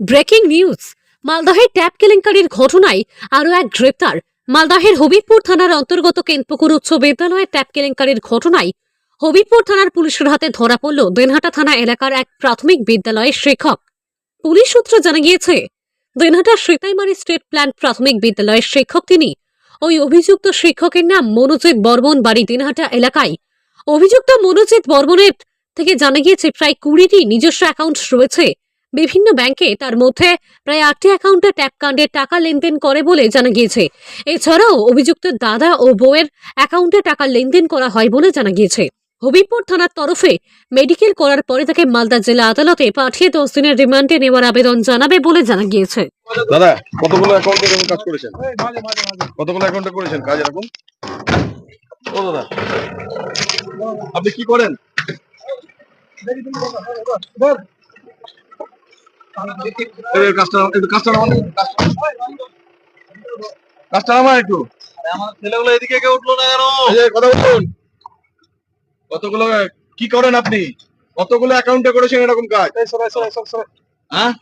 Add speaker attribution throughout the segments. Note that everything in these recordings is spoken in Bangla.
Speaker 1: ব্রেকিং নিউজ, মালদহের ট্যাপ কেলেঙ্কারির ঘটনায় আরও এক গ্রেপ্তার। মালদহের হবিবপুর থানার অন্তর্গত কেন্দ্রপুকুর উচ্চ বিদ্যালয়ের ট্যাপ কেলেঙ্কারির ঘটনায় হবিবপুর থানার পুলিশের হাতে ধরা পড়ল দেনহাটা থানা এলাকার এক প্রাথমিক বিদ্যালয়ের শিক্ষক। পুলিশ সূত্রে জানা গিয়েছে, দিনহাটা সীতাইমারি স্টেট প্ল্যান্ট প্রাথমিক বিদ্যালয়ের শিক্ষক তিনি। ওই অভিযুক্ত শিক্ষকের নাম মনোজিৎ বর্মন, বাড়ি দিনহাটা এলাকায়। অভিযুক্ত মনোজিৎ বর্মনের থেকে জানা গিয়েছে, প্রায় কুড়িটি নিজস্ব অ্যাকাউন্ট রয়েছে। বিভিন্ন ব্যাংকে তার মধ্যে প্রায় আটটি অ্যাকাউন্টে ট্যাপ কার্ডের টাকা লেনদেন করে বলে জানা গিয়েছে। এছাড়াও অভিযুক্ত দাদা ও বউয়ের অ্যাকাউন্টে টাকা লেনদেন করা হয় বলে জানা গিয়েছে। হবিবপুর থানার তরফে মেডিকেল করার পরে তাকে মালদা জেলা আদালতে পাঠিয়ে দশ দিনের রিমান্ডে নেওয়ার আবেদন জানাবে বলে জানা গিয়েছে।
Speaker 2: দাদা, কতগুলো অ্যাকাউন্টে এরকম কাজ করেছেন? কতগুলো অ্যাকাউন্টে করেছেন কাজ এরকম? ও, দাদা। আপনি কি করেন? কাজটা একটু।
Speaker 3: ছেলেগুলো এদিকে কে উঠল না কেন?
Speaker 2: কথা বলুন। কতগুলো কি করেন আপনি? কতগুলো অ্যাকাউন্টে করেছেন এরকম কাজ? হ্যাঁ?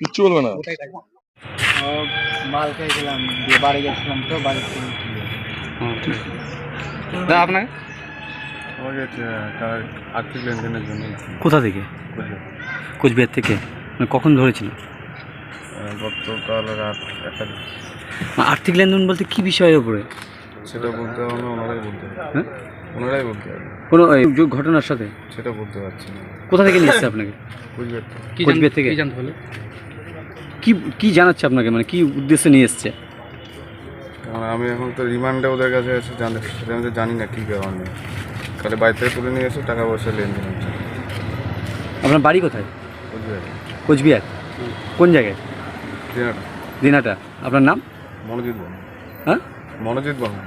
Speaker 2: কিচ্ছু বলবে না।
Speaker 3: মাল খেয়েছিলাম বাড়ি গেছিলাম তো বাড়ি
Speaker 4: আপনাকে?
Speaker 2: আমাকে আর্থিক লেনদেনের জন্য।
Speaker 4: কোথা থেকে? কোচবিহার। থেকে? মানে কখন ধরেছিল
Speaker 2: গতকাল রাত একটা
Speaker 4: আর্থিক লেনদেন বলতে কি বিষয়ের উপরে?
Speaker 2: সেটা বলতে হবে ওনারাই বলতে
Speaker 4: হ্যাঁ?
Speaker 2: ওনারাই বলতে হবে।
Speaker 4: কোনো এই ঘটনার সাথে?
Speaker 2: সেটা বলতে পারছি না।
Speaker 4: কোথা থেকে নিয়ে এসছে আপনাকে? কোচবিহার থেকে।
Speaker 3: জানতে হলো?
Speaker 4: কি কি জানাচ্ছে আপনাকে? মানে কি উদ্দেশ্যে নিয়ে এসছে?
Speaker 2: কারণ আমি এখন তো রিমান্ডে ওদের কাছে এসে জানি সেটা আমি তো জানি না কী কারণে। খালি বাড়ি থেকে তুলে নিয়ে এসে টাকা পয়সা লেনদেন হচ্ছে।
Speaker 4: আপনার বাড়ি কোথায়?
Speaker 2: বুঝবে
Speaker 4: কোচবিহার? কোন জায়গায়?
Speaker 2: দিনাটা।
Speaker 4: দিনাটা। আপনার নাম?
Speaker 2: মনোজিৎ বর্মা
Speaker 4: হ্যাঁ?
Speaker 2: মনোজিৎ বর্মা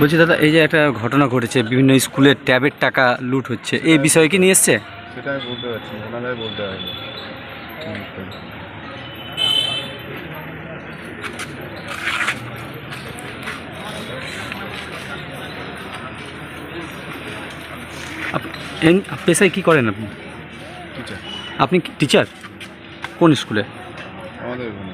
Speaker 4: বলছি দাদা এই যে একটা ঘটনা ঘটেছে বিভিন্ন স্কুলের ট্যাবের টাকা লুট হচ্ছে এই বিষয়ে কি নিয়ে এসছে?
Speaker 2: সেটা আমি বলতে পারছি ওনারাই বলতে হবে
Speaker 4: পেশায় কি করেন আপনি?
Speaker 2: টিচার
Speaker 4: আপনি টিচার কোন স্কুলে
Speaker 2: আমাদের এখানে।